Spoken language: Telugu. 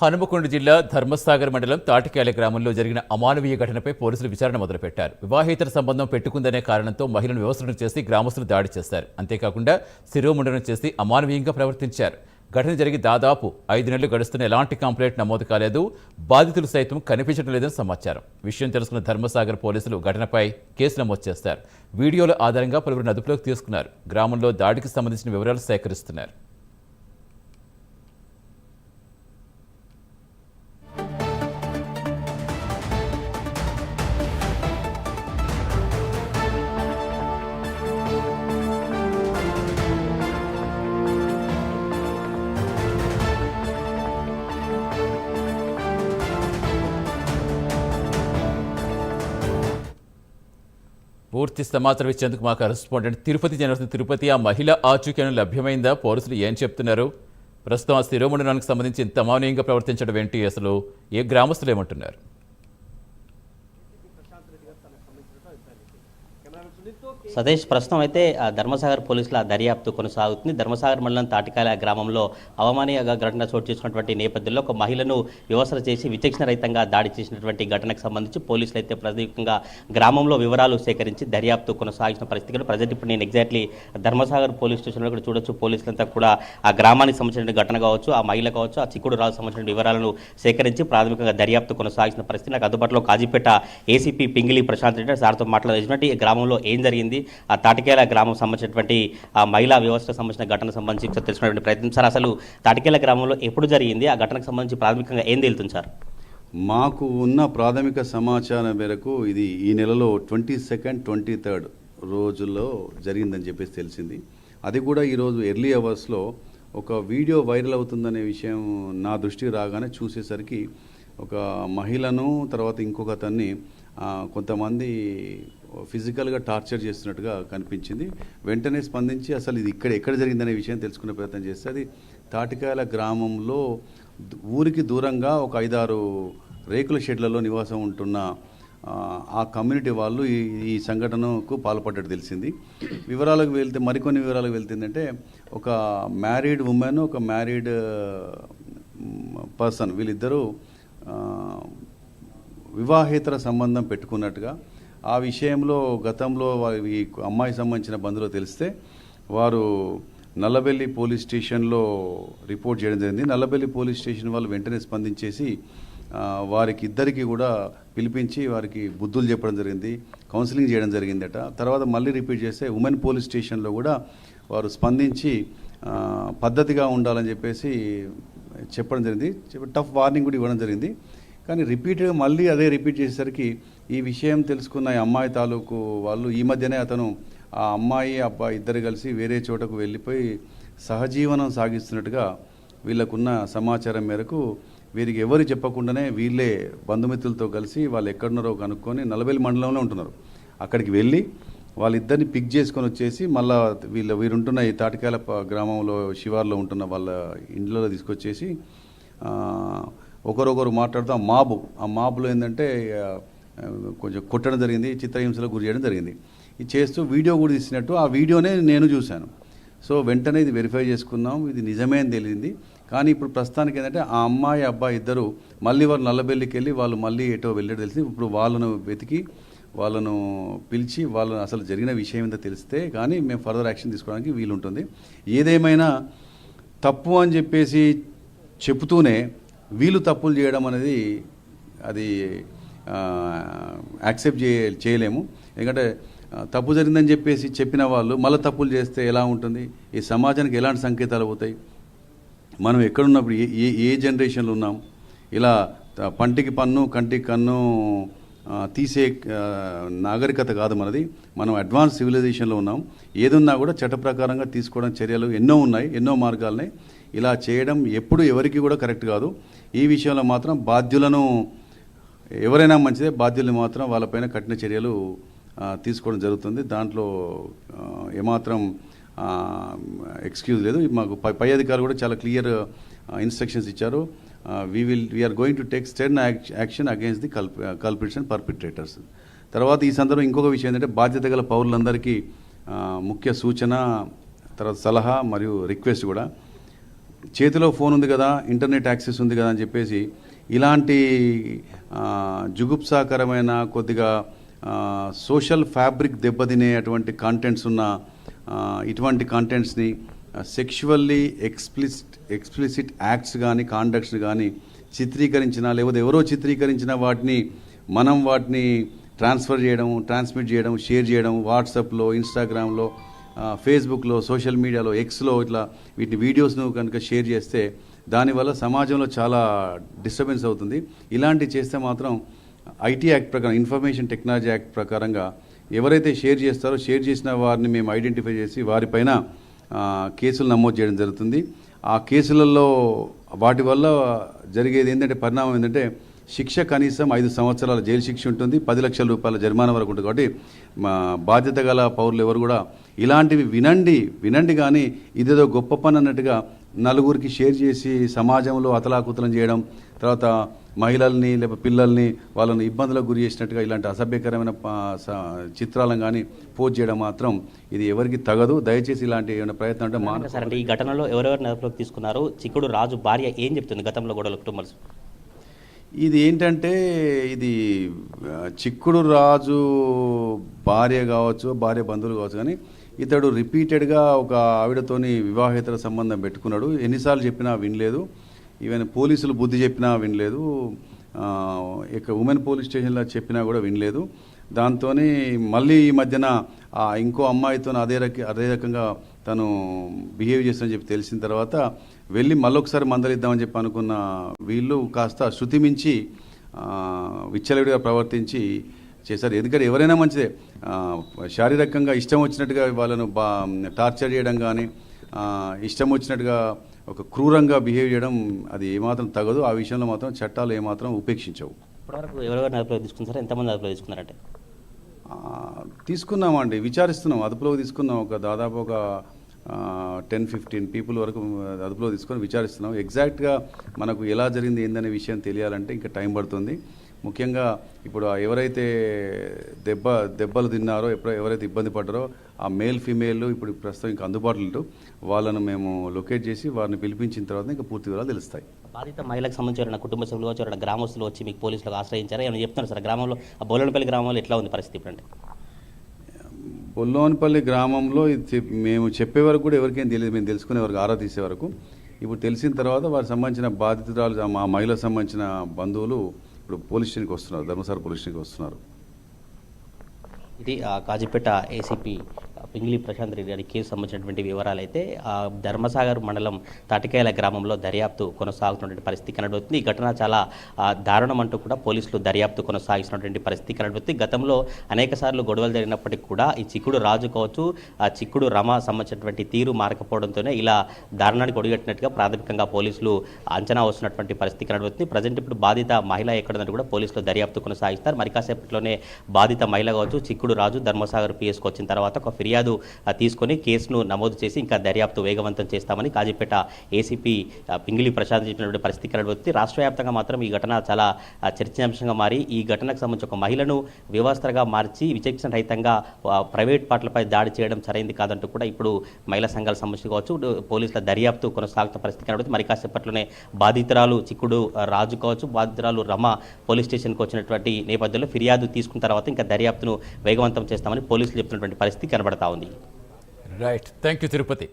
హనుమకొండ జిల్లా ధర్మసాగర్ మండలం తాటికాయల గ్రామంలో జరిగిన అమానవీయ ఘటనపై పోలీసులు విచారణ మొదలుపెట్టారు. వివాహేతర సంబంధం పెట్టుకుందనే కారణంతో మహిళను వ్యవస్థను చేసి గ్రామస్తులు దాడి చేశారు. అంతేకాకుండా శిరోముండనం చేసి అమానవీయంగా ప్రవర్తించారు. ఘటన జరిగి దాదాపు ఐదు నెలలు గడుస్తున్న ఎలాంటి కంప్లైంట్ నమోదు కాలేదు. బాధితులు సైతం కనిపించడం లేదని సమాచారం. విషయం తెలుసుకున్న ధర్మసాగర్ పోలీసులు ఘటనపై కేసు నమోదు చేస్తారు. వీడియోల ఆధారంగా పలువురిని అదుపులోకి తీసుకున్నారు. గ్రామంలో దాడికి సంబంధించిన వివరాలు సేకరిస్తున్నారు. పూర్తి సమాచారం ఇచ్చేందుకు మా కరెస్పాండెంట్ తిరుపతి జనవరి తిరుపతి ఆ మహిళ ఆచూక్యం లభ్యమైందా? పోలీసులు ఏం చెప్తున్నారు? ప్రస్తుతం ఆ శిరోమండలానికి సంబంధించి ఇంత అమానీయంగా ప్రవర్తించడం ఏంటి? అసలు ఏ గ్రామస్తులు ఏమంటున్నారు? సతీష్ ప్రస్తుతం అయితే ఆ, ధర్మసాగర్ పోలీసుల దర్యాప్తు కొనసాగుతుంది. ధర్మసాగర్ మండలం తాటికాల గ్రామంలో అవమానీయ ఘటన చోటు చేసుకున్నటువంటి నేపథ్యంలో ఒక మహిళను వివసన చేసి విచక్షణ రహితంగా దాడి చేసినటువంటి ఘటనకు సంబంధించి పోలీసులు అయితే ప్రత్యేకంగా గ్రామంలో వివరాలు సేకరించి దర్యాప్తు కొనసాగించిన పరిస్థితులు ప్రజెంట్ ఇప్పుడు నేను ఎగ్జాక్ట్లీ ధర్మసాగర్ పోలీస్ స్టేషన్లో కూడా చూడొచ్చు. పోలీసులంతా కూడా ఆ గ్రామానికి సంబంధించిన ఘటన కావచ్చు ఆ మహిళ కావచ్చు ఆ చిక్కుడు రాజు సంబంధించిన వివరాలను సేకరించి ప్రాథమికంగా దర్యాప్తు కొనసాగించిన పరిస్థితి. నాకు అందుబాటులో కాజీపేట ఏసీపీ పింగిలి ప్రశాంత్ రెడ్డి సార్తో మాట్లాడేసినట్టు ఈ గ్రామంలో ఏం జరిగింది? ఆ తాటికేల గ్రామం సంబంధించినటువంటి ఆ మహిళా వ్యవస్థకు సంబంధించిన ఘటన సంబంధించి ఒకసారి ప్రయత్నం. సార్ అసలు తాటికేల గ్రామంలో ఎప్పుడు జరిగింది? ఆ ఘటనకు సంబంధించి ప్రాథమికంగా ఏం తేలుతుంది సార్? మాకు ఉన్న ప్రాథమిక సమాచారం మేరకు ఇది ఈ నెలలో ట్వంటీ సెకండ్ ట్వంటీ థర్డ్ రోజుల్లో జరిగిందని చెప్పేసి తెలిసింది. అది కూడా ఈరోజు ఎర్లీ అవర్స్లో ఒక వీడియో వైరల్ అవుతుందనే విషయం నా దృష్టికి రాగానే చూసేసరికి ఒక మహిళను తర్వాత ఇంకొక అతన్ని కొంతమంది ఫిజికల్గా టార్చర్ చేస్తున్నట్టుగా కనిపించింది. వెంటనే స్పందించి అసలు ఇది ఇక్కడ ఎక్కడ జరిగిందనే విషయం తెలుసుకునే ప్రయత్నం చేస్తే అది తాటికాయల గ్రామంలో ఊరికి దూరంగా ఒక ఐదారు రేకుల షెడ్లలో నివాసం ఉంటున్న ఆ, కమ్యూనిటీ వాళ్ళు ఈ ఈ సంఘటనకు పాల్పడ్డట్టు తెలిసింది. వివరాలకు వెళ్తే మరికొన్ని వివరాలకు వెళ్తుందంటే ఒక మ్యారీడ్ ఉమెన్ ఒక మ్యారీడ్ పర్సన్ వీళ్ళిద్దరూ వివాహేతర సంబంధం పెట్టుకున్నట్టుగా ఆ విషయంలో గతంలో వారి ఈ అమ్మాయి సంబంధించిన బంధువులు తెలిస్తే వారు నల్లబెల్లి పోలీస్ స్టేషన్లో రిపోర్ట్ చేయడం జరిగింది. నల్లబెల్లి పోలీస్ స్టేషన్ వాళ్ళు వెంటనే స్పందించేసి వారికి ఇద్దరికి కూడా పిలిపించి వారికి బుద్ధులు చెప్పడం జరిగింది కౌన్సిలింగ్ చేయడం జరిగిందట. తర్వాత మళ్ళీ రిపీట్ చేస్తే ఉమెన్ పోలీస్ స్టేషన్లో కూడా వారు స్పందించి పద్ధతిగా ఉండాలని చెప్పేసి చెప్పడం జరిగింది. టఫ్ వార్నింగ్ కూడా ఇవ్వడం జరిగింది. కానీ రిపీట్గా మళ్ళీ అదే రిపీట్ చేసేసరికి ఈ విషయం తెలుసుకున్న ఈ అమ్మాయి తాలూకు వాళ్ళు ఈ మధ్యనే అతను ఆ అమ్మాయి అబ్బాయి ఇద్దరు కలిసి వేరే చోటకు వెళ్ళిపోయి సహజీవనం సాగిస్తున్నట్టుగా వీళ్ళకున్న సమాచారం మేరకు వీరికి ఎవరు చెప్పకుండానే వీళ్ళే బంధుమిత్రులతో కలిసి వాళ్ళు ఎక్కడున్నారో కనుక్కొని నలబెల్లి మండలంలో ఉంటున్నారు. అక్కడికి వెళ్ళి వాళ్ళిద్దరిని పిక్ చేసుకొని వచ్చేసి మళ్ళా వీళ్ళ వీరుంటున్న ఈ తాటికాయల గ్రామంలో శివార్లో ఉంటున్న వాళ్ళ ఇండ్లలో తీసుకొచ్చేసి ఒకరొకరు మాట్లాడుతూ. ఆ మాబు. ఆ మాబులో ఏంటంటే కొంచెం కొట్టడం జరిగింది చిత్రహింసలకు గురి చేయడం జరిగింది. ఇది చేస్తూ వీడియో కూడా తీసినట్టు ఆ వీడియోనే నేను చూశాను. సో వెంటనే ఇది వెరిఫై చేసుకున్నాం ఇది నిజమే అని తెలిసింది కానీ ఇప్పుడు ప్రస్తుతానికి ఏంటంటే ఆ అమ్మాయి అబ్బాయి ఇద్దరు మళ్ళీ వాళ్ళు నల్లబెల్లికి వెళ్ళి వాళ్ళు మళ్ళీ ఎటో వెళ్ళడం తెలిసి ఇప్పుడు వాళ్ళను వెతికి వాళ్ళను పిలిచి వాళ్ళను అసలు జరిగిన విషయం ఏంటో తెలిస్తే కానీ మేము ఫర్దర్ యాక్షన్ తీసుకోవడానికి వీలుంటుంది. ఏదేమైనా తప్పు అని చెప్పేసి చెబుతూనే వీళ్ళు తప్పులు చేయడం అనేది అది యాక్సెప్ట్ చేయ చేయలేము. ఎందుకంటే తప్పు జరిగిందని చెప్పేసి చెప్పిన వాళ్ళు మళ్ళీ తప్పులు చేస్తే ఎలా ఉంటుంది? ఈ సమాజానికి ఎలాంటి సంకేతాలు అవుతాయి మనం ఎక్కడున్నప్పుడు ఏ ఏ ఏ జనరేషన్లో ఉన్నాం? ఇలా పంటికి పన్ను కంటికి కన్ను తీసే నాగరికత కాదు మనది. మనం అడ్వాన్స్ సివిలైజేషన్లో ఉన్నాం. ఏదున్నా కూడా చట్ట ప్రకారంగా తీసుకోవడం చర్యలు ఎన్నో ఉన్నాయి ఎన్నో మార్గాలున్నాయి. ఇలా చేయడం ఎప్పుడు ఎవరికి కూడా కరెక్ట్ కాదు. ఈ విషయంలో మాత్రం బాధ్యులను ఎవరైనా మంచిదే బాధ్యుల్ని మాత్రం వాళ్ళపైన కఠిన చర్యలు తీసుకోవడం జరుగుతుంది. దాంట్లో ఏమాత్రం ఎక్స్క్యూజ్ లేదు. మాకు పై పై అధికారులు కూడా చాలా క్లియర్ ఇన్స్ట్రక్షన్స్ ఇచ్చారు. We will we are going to take stern action against the culp culprits and perpetrators తర్వాత ఈ సందర్భం ఇంకొక విషయం ఏంటంటే బాధ్యత గల పౌరులందరికీ ముఖ్య సూచన తర్వాత సలహా మరియు రిక్వెస్ట్ కూడా. చేతిలో ఫోన్ ఉంది కదా ఇంటర్నెట్ యాక్సెస్ ఉంది కదా అని చెప్పేసి ఇలాంటి జుగుప్సాకరమైన కొద్దిగా సోషల్ ఫ్యాబ్రిక్ దెబ్బతినేటువంటి కంటెంట్స్ ఉన్న ఇటువంటి కంటెంట్స్ని సెక్షువల్లీ ఎక్స్ప్లిసిట్ ఎక్స్ప్లిసిట్ యాక్ట్స్ కానీ కాండక్ట్స్ కానీ చిత్రీకరించిన లేకపోతే ఎవరో చిత్రీకరించిన వాటిని మనం వాటిని ట్రాన్స్ఫర్ చేయడం ట్రాన్స్మిట్ చేయడం షేర్ చేయడం వాట్సాప్లో ఇన్స్టాగ్రామ్లో ఫేస్బుక్లో సోషల్ మీడియాలో ఎక్స్లో ఇట్లా వీటి వీడియోస్ను కనుక షేర్ చేస్తే దానివల్ల సమాజంలో చాలా డిస్టర్బెన్స్ అవుతుంది. ఇలాంటివి చేస్తే మాత్రం ఐటీ యాక్ట్ ప్రకారం ఇన్ఫర్మేషన్ టెక్నాలజీ యాక్ట్ ప్రకారంగా ఎవరైతే షేర్ చేస్తారో షేర్ చేసిన వారిని మేము ఐడెంటిఫై చేసి వారిపైన కేసులు నమోదు చేయడం జరుగుతుంది. ఆ కేసులలో వాటి వల్ల జరిగేది ఏంటంటే పరిణామం ఏంటంటే శిక్ష కనీసం ఐదు సంవత్సరాల జైలు శిక్ష ఉంటుంది పది లక్షల రూపాయల జరిమానా వరకు ఉంటుంది. కాబట్టి మా బాధ్యత గల పౌరులు ఎవరు కూడా ఇలాంటివి వినండి వినండి కానీ ఇదేదో గొప్ప పని అన్నట్టుగా నలుగురికి షేర్ చేసి సమాజంలో అతలాకుతలం చేయడం తర్వాత మహిళల్ని లేకపోతే పిల్లల్ని వాళ్ళని ఇబ్బందులకు గురి చేసినట్టుగా ఇలాంటి అసభ్యకరమైన చిత్రాలను కానీ పోస్ట్ చేయడం మాత్రం ఇది ఎవరికి తగదు. దయచేసి ఇలాంటి ఏమైనా ప్రయత్నం అంటే మాన సార్ ఈ ఘటనలో ఎవరెవరు అదుపులోకి తీసుకున్నారు? చిక్కుడు రాజు భార్య ఏం చెప్తుంది గతంలో గొడవలు కుటుంబాలు ఇది ఏంటంటే ఇది చిక్కుడు రాజు భార్య కావచ్చు భార్య బంధువులు కావచ్చు కానీ ఇతడు రిపీటెడ్గా ఒక ఆవిడతోని వివాహేతర సంబంధం పెట్టుకున్నాడు. ఎన్నిసార్లు చెప్పినా వినలేదు. ఈవెన్ పోలీసులు బుద్ధి చెప్పినా వినలేదు. ఇక ఉమెన్ పోలీస్ స్టేషన్లో చెప్పినా కూడా వినలేదు. దాంతో మళ్ళీ ఈ మధ్యన ఇంకో అమ్మాయితో అదే రక అదే రకంగా తను బిహేవ్ చేస్తుందని చెప్పి తెలిసిన తర్వాత వెళ్ళి మళ్ళొకసారి మందలిద్దామని చెప్పి అనుకున్న వీళ్ళు కాస్త శృతి మించి విచ్చలవిడిగా ప్రవర్తించి చేశారు. ఎందుకంటే ఎవరైనా మంచిదే. శారీరకంగా ఇష్టం వచ్చినట్టుగా వాళ్ళను బా టార్చర్ చేయడం కానీ ఇష్టం వచ్చినట్టుగా ఒక క్రూరంగా బిహేవ్ చేయడం అది ఏమాత్రం తగదు. ఆ విషయంలో మాత్రం చట్టాలు ఏమాత్రం ఉపేక్షించవు. ఇప్పటివరకు ఎవరెవరు అదుపులోకి తీసుకున్నారు ఎంతమంది అదుపులో తీసుకున్నారంటే? తీసుకున్నామండి. విచారిస్తున్నాం. అదుపులోకి తీసుకున్నాం. ఒక దాదాపు ఒక టెన్ ఫిఫ్టీన్ పీపుల్ వరకు అదుపులో తీసుకొని విచారిస్తున్నాం. ఎగ్జాక్ట్గా మనకు ఎలా జరిగింది ఏందనే విషయం తెలియాలంటే ఇంకా టైం పడుతుంది. ముఖ్యంగా ఇప్పుడు ఎవరైతే దెబ్బ దెబ్బలు తిన్నారో ఎప్పుడు ఎవరైతే ఇబ్బంది పడ్డారో ఆ మేల్ ఫీమేల్ ఇప్పుడు ప్రస్తుతం ఇంకా అందుబాటులో ఉంటూ వాళ్ళను మేము లొకేట్ చేసి వారిని పిలిపించిన తర్వాత ఇంకా పూర్తి వివరాలు తెలుస్తాయి. బాధిత మహిళకు సంబంధించిన కుటుంబ సభ్యులు వచ్చి గ్రామస్తులు వచ్చి మీకు పోలీసులకు ఆశ్రయించారా? ఏమైనా చెప్తున్నారు సార్? గ్రామంలో ఆ బోలనపల్లి గ్రామంలో ఎట్లా ఉంది పరిస్థితి ఇప్పుడు అంటే గ్రామంలో ఇది మేము చెప్పే వరకు కూడా ఎవరికేం తెలియదు. మేము తెలుసుకునే వరకు ఆరా తీసే వరకు. ఇప్పుడు తెలిసిన తర్వాత వారికి సంబంధించిన బాధితురాలు మా మహిళకు సంబంధించిన బంధువులు ఇప్పుడు పోలీస్ స్టేషన్కి వస్తున్నారు. ధర్మసార పోలీస్ స్టేషన్కి వస్తున్నారు. ఇది ఆ, కాజీపేట ఏసీపీ పింగిలి ప్రశాంత్ రెడ్డి గారి కేసు సంబంధించినటువంటి వివరాలు అయితే ఆ, ధర్మసాగర్ మండలం తాటికాయల గ్రామంలో దర్యాప్తు కొనసాగుతున్నటువంటి పరిస్థితి కనబడుతుంది. ఈ ఘటన చాలా దారుణం అంటూ కూడా పోలీసులు దర్యాప్తు కొనసాగిస్తున్నటువంటి పరిస్థితి కనబడుతుంది. గతంలో అనేక సార్లు గొడవలు జరిగినప్పటికీ కూడా ఈ చిక్కుడు రాజు కావచ్చు ఆ చిక్కుడు రమ సంబంధించినటువంటి తీరు మారకపోవడంతోనే ఇలా దారుణానికి ఒడిగట్టినట్టుగా ప్రాథమికంగా పోలీసులు అంచనా వస్తున్నటువంటి పరిస్థితి కనబడుతుంది. ప్రజెంట్ ఇప్పుడు బాధిత మహిళ ఎక్కడుందని కూడా పోలీసులు దర్యాప్తు కొనసాగిస్తారు. మరి కాసేపట్లోనే బాధిత మహిళ కావచ్చు చిక్కుడు రాజు ధర్మసాగర్ పిఎస్కి వచ్చిన తర్వాత ఒక ఫిర్యాదు ఫిర్యాదు తీసుకొని కేసును నమోదు చేసి ఇంకా దర్యాప్తు వేగవంతం చేస్తామని కాజీపేట ఏసీపీ పింగిలి ప్రసాద్ చెప్పినటువంటి పరిస్థితి కనబడుతుంది రాష్ట్ర వ్యాప్తంగా మాత్రం ఈ ఘటన చాలా చర్చనీయాంశంగా మారి ఈ ఘటనకు సంబంధించి ఒక మహిళను వ్యవస్థగా మార్చి విచక్షణ రహితంగా ప్రైవేట్ పాటలపై దాడి చేయడం సరైంది కాదంటూ కూడా ఇప్పుడు మహిళా సంఘాల సంబంధించి కావచ్చు పోలీసుల దర్యాప్తు కొనసాగుతున్న పరిస్థితి కనబడుతుంది మరి కాసేపట్లోనే బాధితురాలు చిక్కుడు రాజు కావచ్చు బాధితురాలు రమ పోలీస్ స్టేషన్కి వచ్చినటువంటి నేపథ్యంలో ఫిర్యాదు తీసుకున్న తర్వాత ఇంకా దర్యాప్తును వేగవంతం చేస్తామని పోలీసులు చెప్తున్నటువంటి పరిస్థితి కనబడతా ఉంది. Right thank you Tirupati